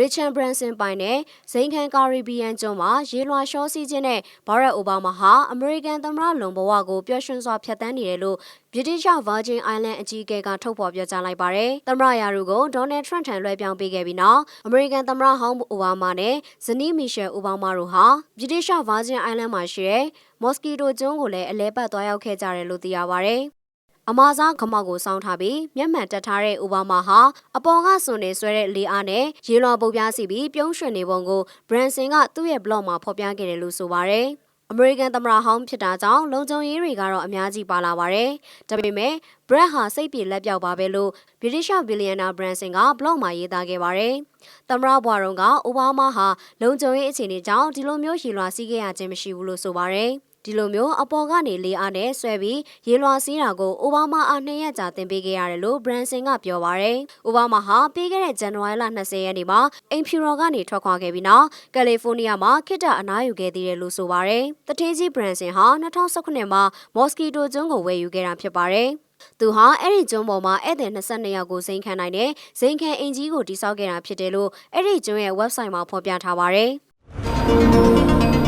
Richard Branson ပိုင်တဲ့ဇိန်ခံကာရီဘီယန်ကျွန်းမှာရေလွှာရှောစီးခြင်းနဲ့ဘာရက်အိုဘားမားဟာအမေရိကန်သမ္မတလုံဘဝကိုပျော်ရွှင်စွာဖျက်ဆီးနေတယ်လို့ဗြိတိရှ Virgin Island အကြီးအကဲကထုတ်ဖော်ပြောကြားလိုက်ပါတယ်။သမ္မတရာထူးကိုဒေါ်နယ်ထရန့်ထံလွှဲပြောင်းပေးခဲ့ပြီးနောက်အမေရိကန်သမ္မတဟောင်းအိုဘားမားနဲ့ဇနီးမီရှယ်အိုဘားမားတို့ဟာဗြိတိရှ Virgin Island မှာရှိတဲ့မော်စကီတိုကျွန်းကိုလည်းအလဲပတ်သွားရောက်ခဲ့ကြတယ်လို့သိရပါတယ်။ အမာစားခမောက်ကိုစောင်းထားပြီးမျက်မှန်တက်ထားတဲ့အိုဘားမားဟာအပေါ်ကစွန်နေဆွဲတဲ့လေအားနဲ့ရေလွှာပုတ်ပြားစီပြီးပြုံးရွှင်နေပုံကိုဘရန်ဆင်ကသူ့ရဲ့ဘလော့မှာဖော်ပြခဲ့တယ်လို့ဆိုပါတယ်။အမေရိကန်သမ္မတဟောင်းဖြစ်တာကြောင့်လုံခြုံရေးတွေကတော့အများကြီးပါလာပါတယ်။ဒါပေမဲ့ဘရက်ဟာစိတ်ပြေလက်ပြောက်ပါပဲလို့ဗြိတိရှဘီလီယံနာဘရန်ဆင်ကဘလော့မှာရေးသားခဲ့ပါတယ်။သမ္မတဘွားရုံကအိုဘားမားဟာလုံခြုံရေးအခြေအနေကြောင့်ဒီလိုမျိုးရေလွှာစီးခဲ့ရခြင်းမရှိဘူးလို့ဆိုပါတယ်။ ဒီလိုမျိုးအပေါ်ကနေလေအားနဲ့ဆွဲပြီးရေလွှာစီးတာကိုအိုဘားမားအားနှစ်ရက်ကြာတင်ပေးခဲ့ရတယ်လို့ဘရန်ဆင်ကပြောပါရယ်။အိုဘားမားဟာပြီးခဲ့တဲ့ဇန်နဝါရီလ20ရက်နေ့မှာအိမ်ဖြူတော်ကနေထွက်ခွာခဲ့ပြီးနောက်ကယ်လီဖိုးနီးယားမှာခိတ္တအနားယူခဲ့သေးတယ်လို့ဆိုပါရယ်။တထေးကြီးဘရန်ဆင်ဟာ2019မှာမော်စကီတိုကျွန်းကိုဝယ်ယူခဲ့တာဖြစ်ပါတယ်။သူဟာအဲ့ဒီကျွန်းပေါ်မှာဧည့်သည်22ယောက်ကိုစိန်ခံနိုင်တဲ့ဇိန်ခံအင်ကြီးကိုတိစောက်ခဲ့တာဖြစ်တယ်လို့အဲ့ဒီကျွန်းရဲ့ website မှာဖော်ပြထားပါတယ်။